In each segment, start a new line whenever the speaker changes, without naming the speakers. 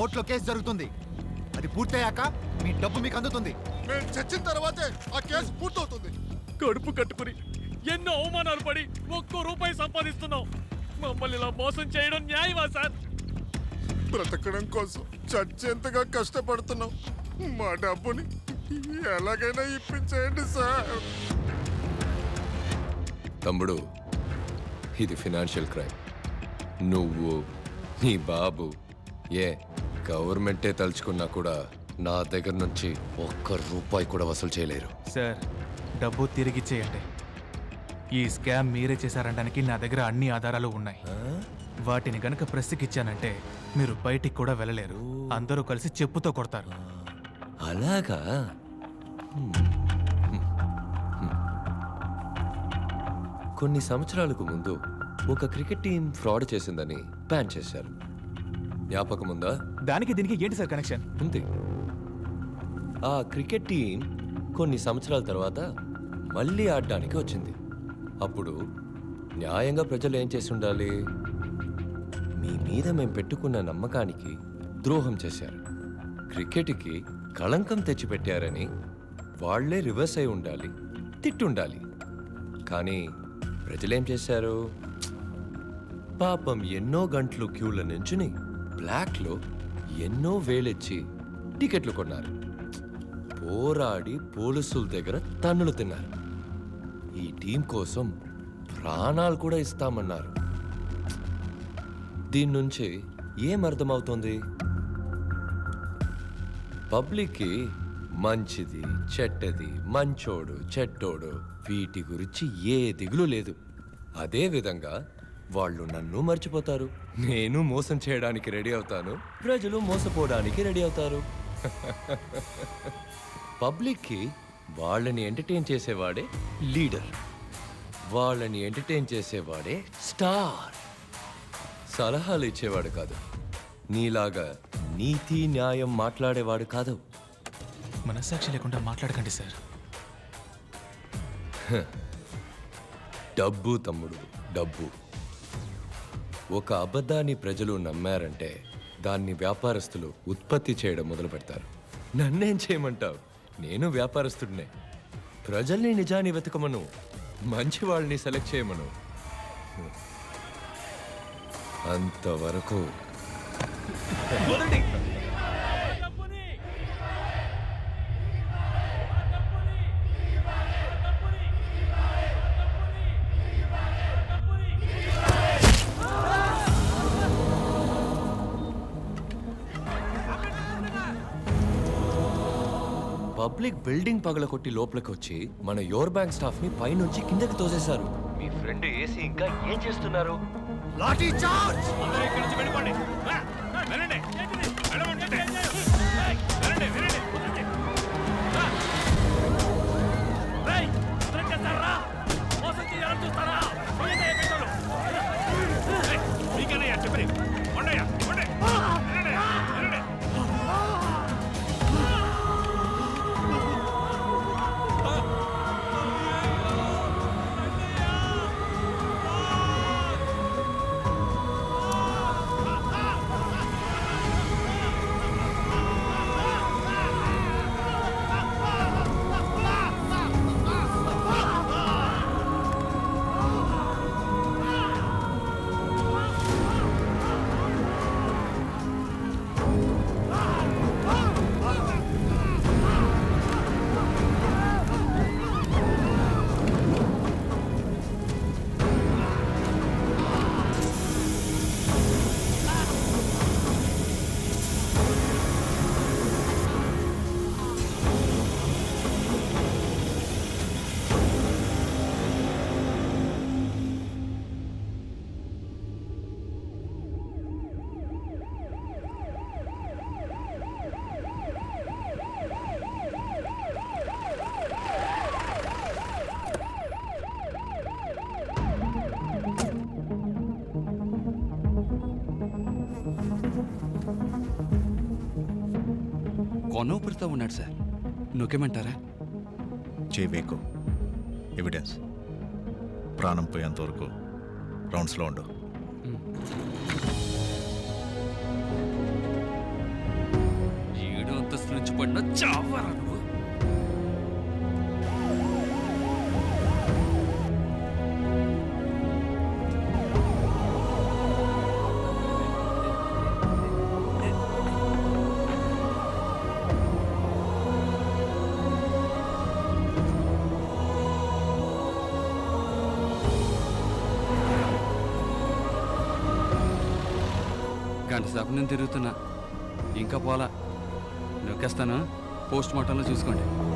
కోర్టులో కేసు జరుగుతుంది. అది పూర్తయ్యాక మీ డబ్బు మీకు అందుతుంది.
మేము చచ్చిన తర్వాతే ఆ కేసు పూర్తవుతుంది.
కడుపు కట్టుకుని ఎన్నో అవమానాలు పడి ఒక్కో రూపాయి సంపాదిస్తున్నాం. మమ్మల్ని ఇలా మోసం చేయడం న్యాయమా సార్?
బ్రతకడం కోసం చచ్చేంతగా కష్టపడుతున్నాం. మా డబ్బుని ఎలాగైనా ఇప్పించేయండి సార్.
తమ్ముడు ఇది ఫినాన్షియల్ క్రైమ్. నువ్వు నీ బాబు ఏ? గవర్నమెంటే తలుచుకున్నా కూడా నా దగ్గర నుంచి ఒక్క రూపాయి కూడా వసూలు చేయలేరు.
సార్ డబ్బు తిరిగిచ్చేయండి ఈ స్కామ్ మీరే చేశారనడానికి నా దగ్గర అన్ని ఆధారాలు ఉన్నాయి. వాటిని గనక ప్రెస్కి మీరు బయటికి కూడా వెళ్ళలేరు. అందరూ కలిసి చెప్పుతో కొడతారు.
అలాగా. కొన్ని సంవత్సరాలకు ముందు ఒక క్రికెట్ టీం ఫ్రాడ్ చేసిందని బ్యాన్ చేశారు. జ్ఞాపకం ఉందా
దానికి దీనికి ఏంటి సార్ కనెక్షన్?
ఉంది ఆ క్రికెట్ టీం కొన్ని సంవత్సరాల తర్వాత మళ్ళీ ఆడడానికి వచ్చింది. అప్పుడు న్యాయంగా ప్రజలు ఏం చేసి ఉండాలి? మీ మీద మేము పెట్టుకున్న నమ్మకానికి ద్రోహం చేశారు. క్రికెట్కి కళంకం తెచ్చిపెట్టారని వాళ్ళే రివర్స్ అయి ఉండాలి తిట్టుండాలి. కానీ ప్రజలేం చేశారు? పాపం ఎన్నో గంటలు క్యూల నుంచుని బ్లాక్లో ఎన్నో వేలెచ్చి టికెట్లు కొన్నారు. పోరాడి పోలీసుల దగ్గర తన్నులు తిన్నారు. ఈ టీం కోసం ప్రాణాలు కూడా ఇస్తామన్నారు. దీని నుంచి ఏం అర్థమవుతుంది? పబ్లిక్కి మంచిది చెడ్డది మంచోడు చెడ్డోడు వీటి గురించి ఏ దిగులు లేదు. అదే విధంగా వాళ్ళు నన్ను మర్చిపోతారు. నేను మోసం చేయడానికి రెడీ అవుతాను. ప్రజలు మోసపోవడానికి రెడీ అవుతారు. పబ్లిక్కి వాళ్ళని ఎంటర్టైన్ చేసేవాడే లీడర్. వాళ్ళని ఎంటర్టైన్ చేసేవాడే స్టార్. సలహాలు ఇచ్చేవాడు కాదు. నీలాగా నీతి న్యాయం మాట్లాడేవాడు కాదు.
మనస్సాక్షి లేకుండా మాట్లాడకండి సార్.
డబ్బు తమ్ముడు డబ్బు. ఒక అబద్ధాన్ని ప్రజలు నమ్మారంటే దాన్ని వ్యాపారస్తులు ఉత్పత్తి చేయడం మొదలు పెడతారు నన్నేం చేయమంటావు? నేను వ్యాపారస్తుడినే. ప్రజల్ని నిజాన్ని వెతకమను. మంచి వాళ్ళని సెలెక్ట్ చేయమను. అంతవరకు. పబ్లిక్ బిల్డింగ్ పగలకొట్టి లోపలికి వచ్చి మన యోర్ బ్యాంక్ స్టాఫ్ని పైనుంచి కిందకి తోసేశారు. మీ ఫ్రెండ్ ఏసీ ఇంకా ఏం చేస్తున్నారు?
లాఠీ చార్జ్
అందరూ ఇక్కడి నుంచి వెళ్ళిపోండి.
కొన ఉన్నాడు సార్. నొక్కేమంటారా?
చేయబేకు ఎవిడెన్స్. ప్రాణం పోయేంతవరకు రౌండ్స్లో ఉండు.
ఏడు అంతస్తు నుంచి పడిన చావరాను దాని సగం నేను తిరుగుతున్నా. ఇంకా పోలా. నొక్కేస్తాను. పోస్ట్ మార్టంలో చూసుకోండి.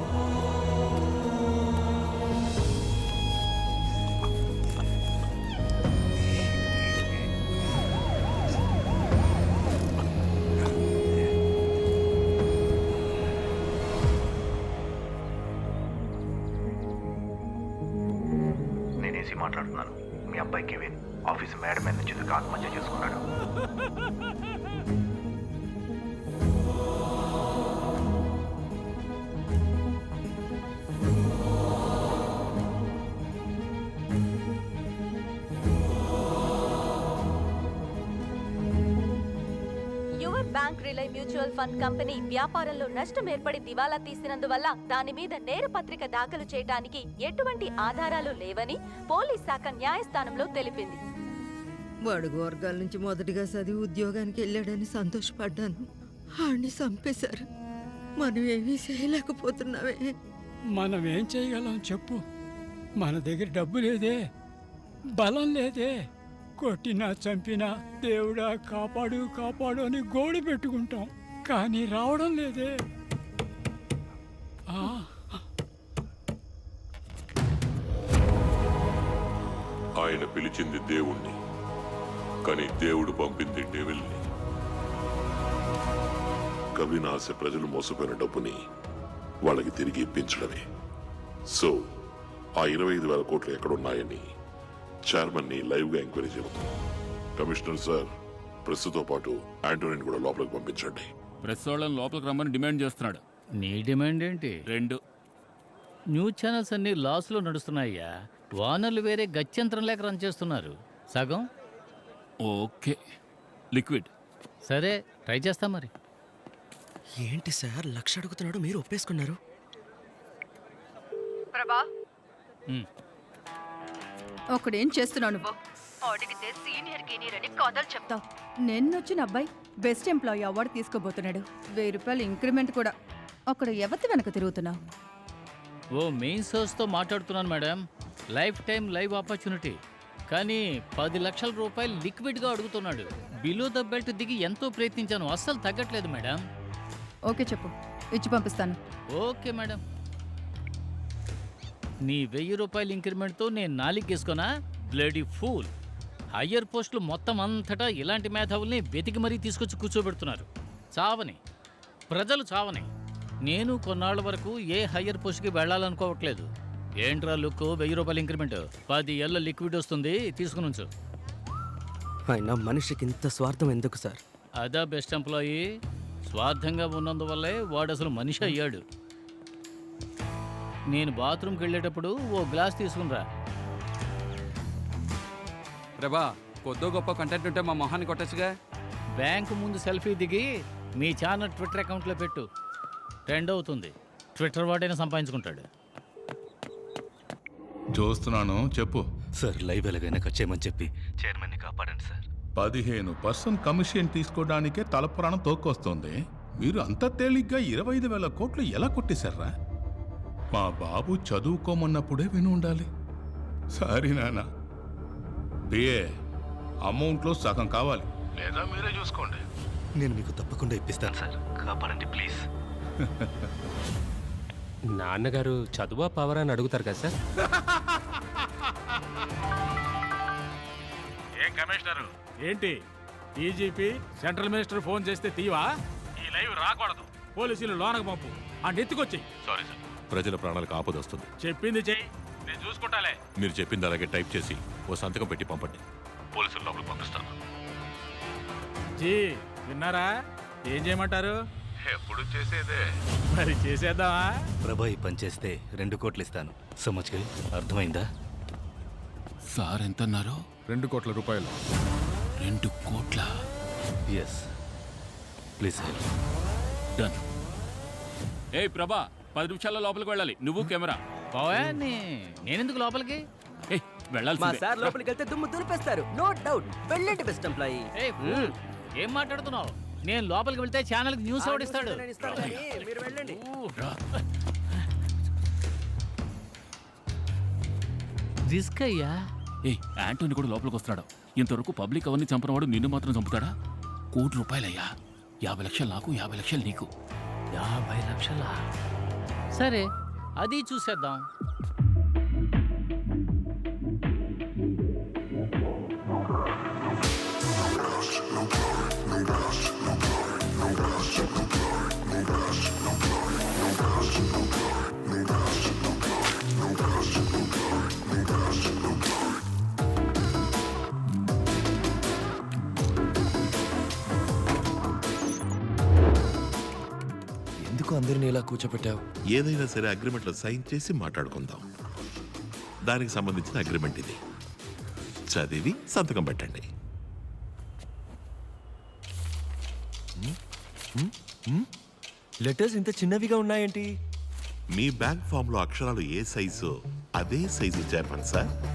బ్యాంక్ రిలై మ్యూచువల్ ఫండ్ కంపెనీ వ్యాపారంలో నష్టం ఏర్పడి దివాలా తీసినందువల్ల దాని మీద నేరపత్రిక దాఖలు చేయడానికి ఎటువంటి ఆధారాలు లేవని పోలీస్ శాఖ న్యాయస్థానంలో తెలిపింది.
బడుగు వర్గాల నుంచి మొదటిగా చదివి ఉద్యోగానికి వెళ్ళాడని సంతోషపడ్డాను. ఆడిని చంపేశారు. మనం ఏమీ చేయలేకపోతున్నావే
మనం ఏం చేయగలం చెప్పు. మన దగ్గర డబ్బు లేదే. బలం లేదే. కొట్టినా చంపినా దేవుడా కాపాడు కాపాడు అని గోడు పెట్టుకుంటాం. కానీ రావడం లేదే. ఆ,
ఆయన పిలిచింది దేవుణ్ణి కానీ దేవుడు పంపింది డెవిల్ని. కవినాశ ప్రజలు మోసపోయిన డబ్బుని వాళ్ళకి తిరిగి ఇప్పించడమే. సో ఆ ఇరవై ఐదు వేల కోట్లు ఎక్కడున్నాయని చైర్మన్ని లైవ్గా ఎంక్వైరీ చేయబోతున్నాం కమిషనర్ సార్ ప్రెస్తో పాటు ఆంటోనీని కూడా లోపలికి పంపించండి.
ప్రెస్ వాళ్ళని లోపలికి రమ్మని డిమాండ్ చేస్తున్నాడు.
నీ డిమాండ్ ఏంటి?
రెండు.
న్యూస్ ఛానల్స్ అన్ని లాస్లో నడుస్తున్నాయ్యా. వానర్లు వేరే గత్యంతరం లేక రన్ చేస్తున్నారు. సగం?
ఓకే. లిక్విడ్.
సరే ట్రై చేస్తా మరి.
ఏంటి సార్ లక్ష అడుగుతున్నాడు మీరు ఒప్పేసుకున్నారు?
ప్రభా. ఒకడేం చేస్తున్నావు నువ్వు
అడిగితే సీనియర్ గీనియర్ అని కథలు చెప్తావు.
నిన్నొచ్చిన అబ్బాయి బెస్ట్ ఎంప్లాయీ అవార్డు తీసుకోబోతున్నాడు. వెయ్యి రూపాయలు ఇంక్రిమెంట్ కూడా. అక్కడ ఎవరి వెనక తిరుగుతున్నావు?
ఓ మెయిన్ సోర్స్తో మాట్లాడుతున్నాను madam. Life time live opportunity. కానీ పది లక్షల రూపాయలు లిక్విడ్గా అడుగుతున్నాడు. బిలో ద బెల్ట్ దిగి ఎంతో ప్రయత్నించాను. అస్సలు తగ్గట్లేదు మేడం.
ఓకే చెప్పు. ఇచ్చి పంపిస్తాను.
Okay madam. నీ వెయ్యి రూపాయల ఇంక్రిమెంట్తో నేను నాలిగేసుకోనా బ్లడీ ఫూల్. హయ్యర్ పోస్టులు మొత్తం అంతటా ఇలాంటి మేధావుల్ని వెతికి మరీ తీసుకొచ్చి కూర్చోబెడుతున్నారు. చావని. ప్రజలు చావని. నేను కొన్నాళ్ళ వరకు ఏ హయ్యర్ పోస్ట్కి వెళ్ళాలనుకోవట్లేదు. ఏంట్రా లుక్ వెయ్యి రూపాయల ఇంక్రిమెంట్. పది ఏళ్ళ లిక్విడ్ వస్తుంది తీసుకుని ఉంచు.
ఆయన మనిషికి ఇంత స్వార్థం ఎందుకు సార్?
అదా బెస్ట్ ఎంప్లాయీ. స్వార్థంగా ఉన్నందువల్లే వాడు అసలు మనిషి అయ్యాడు. నేను బాత్రూమ్కి వెళ్ళేటప్పుడు ఓ గ్లాస్ తీసుకునిరా.
ప్రభా కొద్దో గొప్ప కంటెంట్ ఉంటే మా మొహాన్ని కొట్టచ్చుగా.
బ్యాంకు ముందు సెల్ఫీ దిగి మీ ఛానల్ ట్విట్టర్ అకౌంట్లో పెట్టు. ట్రెండ్ అవుతుంది. ట్విట్టర్ వాడైనా సంపాదించుకుంటాడు.
చూస్తున్నాను. చెప్పు.
సార్ లైవ్ ఎలాగైనా కట్ చేయమని చెప్పి చైర్మన్ని కాపాడండి సార్.
పదిహేను పర్సెంట్ కమిషన్ తీసుకోవడానికే తలపురాణం తోక్కొస్తుంది. మీరు అంత తేలిగ్గా ఇరవై ఐదు వేల కోట్లు ఎలా కొట్టేశారా? మా బాబు చదువుకోమన్నప్పుడే విని ఉండాలి. సారీ నాన్న. బిఏ అమౌంట్లో సగం కావాలి. లేదా మీరే చూసుకోండి.
నేను మీకు తప్పకుండా ఇప్పిస్తాను. సార్ కాపాడండి ప్లీజ్.
నాన్నగారు చదువా పవర్ అని అడుగుతారు కదా సార్?
ఏం కమిషనరు?
ఏంటి? డీజీపీ సెంట్రల్ మినిస్టర్ ఫోన్ చేస్తే తీవా? ఈ లైవ్ రాకూడదు. పోలీసులు లోనకు పంపు. ఆ నెత్తుకొచ్చి
సారీ సార్. ప్రజల ప్రాణాలకు ఆపద వస్తుంది.
చెప్పింది చెయ్యి నేను చూసుకుంటాలే.
మీరు చెప్పింది అలాగే టైప్ చేసి ఓ సంతకం పెట్టి పంపండి. పోలీసులు లోపలికి పంపిస్తాను.
జీ విన్నారా? ఏం చేయమంటారు?
ఎప్పుడు చేసేదే.
మరి చేసేద్దామా?
ప్రభా ఈ పని చేస్తే రెండు కోట్లు ఇస్తాను. సో మచ్ అర్థమైందా?
సార్ ఎంత అన్నారు
రెండు కోట్ల రూపాయలు.
రెండు కోట్ల?
ఎస్ ప్లీజ్ హెల్ప్
డన్
ఏ ప్రభా పది నిమిషాల్లో లోపలికి వెళ్ళాలి. నువ్వు కెమెరా.
బావా నేనెందుకు లోపలికి?
ఏ వెళ్ళాల్సిందే.
సార్ లోపలికి వెళ్తే దుమ్ము దులిపేస్తారు. నో డౌట్ వెళ్ళండి బెస్ట్ ఎంప్లాయీ
ఏయ్, fool. ఏం మాట్లాడుతున్నావు? నేను లోపలికి వెళ్తే ఛానల్కి న్యూస్ ఎవడిస్తాడు
మీరు వెళ్ళండి.
రిస్క్ అయ్యా.
ఏ యాంటోని కూడా లోపలికి వస్తున్నాడు. ఇంతవరకు పబ్లిక్ అవన్నీ చంపినవాడు నిన్ను మాత్రం చంపుతాడా? కోటి రూపాయలయ్యా. యాభై లక్షలు నాకు యాభై లక్షలు నీకు.
యాభై లక్షలా? సరే అది చూసేద్దాం.
అందరిని ఇలా కూర్చోపెట్టావు?
ఏదైనా సరే అగ్రిమెంట్లో సైన్ చేసి మాట్లాడుకుందాం. దానికి సంబంధించిన అగ్రిమెంట్ ఇది. చదివి సంతకం పెట్టండి.
లెటర్స్ ఇంత చిన్నవిగా ఉన్నాయేంటి?
మీ బ్యాంక్ ఫామ్లో అక్షరాలు ఏ సైజు? అదే సైజు చైర్మన్ సార్.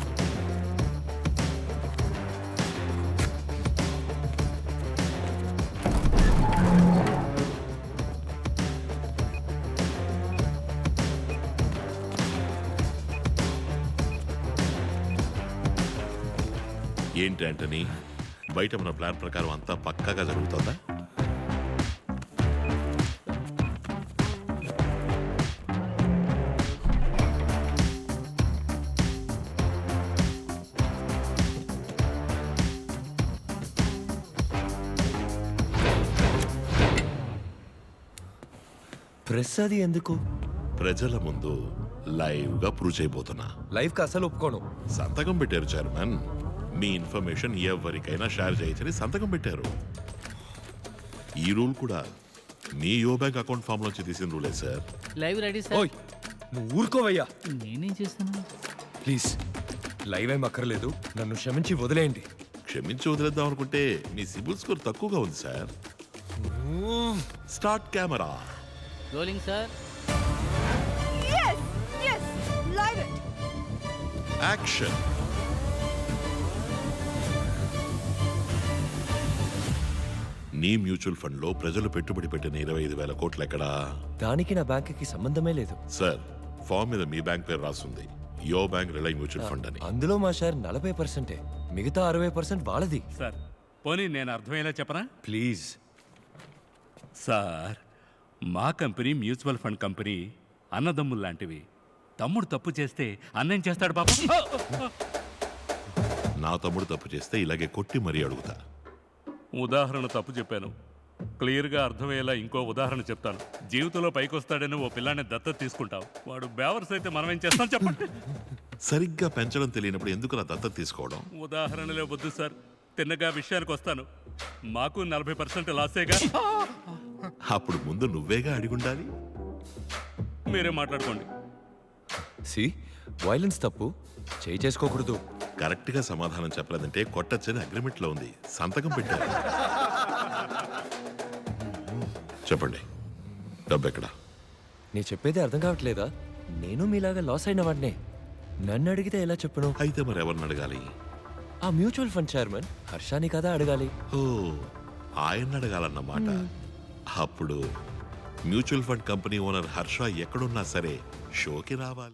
ఏంటి ఆంటనీ? బయట మన ప్లాన్ ప్రకారం అంతా పక్కాగా జరుగుతుందా?
ప్రెస్ అది ఎందుకు?
ప్రజల ముందు లైవ్గా ప్రూవ్ చేయబోతున్నా.
లైవ్కి అసలు ఒప్పుకోను.
సంతకం పెట్టారు చైర్మన్. మీ ఇన్ఫర్మేషన్ ఎవరికైనా షేర్ చేయొచ్చని సంతకం పెట్టారు. ఈ రూల్ కూడా మీ యో బ్యాంక్ అకౌంట్ ఫామ్ నుంచి తీసిన రూలే సార్.
Live ready sir.
ఓయ్ నువ్వు ఊరుకోవయ్యా.
నేనేం చేస్తాను
ప్లీజ్ లైవ్ ఏం అక్కర్లేదు. నన్ను క్షమించి వదిలేయండి.
క్షమించి వదిలేద్దాం అనుకుంటే మీ సిబిల్ స్కోర్ తక్కువగా ఉంది sir. Start camera.
Rolling sir.
Yes, yes, live it.
Action. నీ మ్యూచువల్ ఫండ్లో ప్రజలు పెట్టుబడి పెట్టిన ఇరవై ఐదు వేల కోట్లు ఎక్కడా?
దానికి నా బ్యాంక్కి సంబంధమే లేదు.
సార్ ఫామ్ మీద మీ బ్యాంక్ పేరు రాస్తుంది యో బ్యాంక్ రిలై మ్యూచువల్ ఫండ్ అని.
అందులో మా షేర్ నలభై పర్సెంటే. మిగతా అరవై పర్సెంట్ వాళ్ళది.
సార్ పోనీ నేను అర్థమయ్యేలా చెప్పనా?
ప్లీజ్.
సార్ మా కంపెనీ మ్యూచువల్ ఫండ్ కంపెనీ అన్నదమ్ములు లాంటివి. తమ్ముడు తప్పు చేస్తే అన్నేం చేస్తాడు పాప?
నా తమ్ముడు తప్పు చేస్తే ఇలాగే కొట్టి మరీ అడుగుతా.
ఉదాహరణ తప్పు చెప్పాను. క్లియర్గా అర్థమయ్యేలా ఇంకో ఉదాహరణ చెప్తాను. జీవితంలో పైకొస్తాడని ఓ పిల్లాన్ని దత్తత తీసుకుంటావు. వాడు బేవర్స్ అయితే మనం ఏం చేస్తాం చెప్పండి.
సరిగ్గా పెంచడం తెలియనప్పుడు ఎందుకు నా దత్తత తీసుకోవడం?
ఉదాహరణలే వద్దు సార్. తిన్నగా విషయానికి వస్తాను. మాకు నలభై పర్సెంట్ లాసేగా.
అప్పుడు ముందు నువ్వేగా అడిగుండాలి?
మీరే మాట్లాడుకోండి.
సి వైలెన్స్ తప్పు. చేయి చేసుకోకూడదు.
కరెక్ట్గా సమాధానం చెప్పలేదంటే కొట్టచ్చని అగ్రిమెంట్లో ఉంది. సంతకం పెట్టారు. చెప్పండి. డబ్బు ఎక్కడ
నీ చెప్పేది అర్థం కావట్లేదా? నేను మీలాగా లాస్ అయిన వాడినే. నన్ను అడిగితే ఎలా చెప్పను?
అయితే మరి ఎవరిని అడగాలి?
ఆ మ్యూచువల్ ఫండ్ చైర్మన్ హర్షాని కదా అడగాలి.
ఓ ఆయన అడగాలన్నమాట అప్పుడు mutual fund company owner Harsha ఎక్కడున్నా సరే షోకి రావాలి.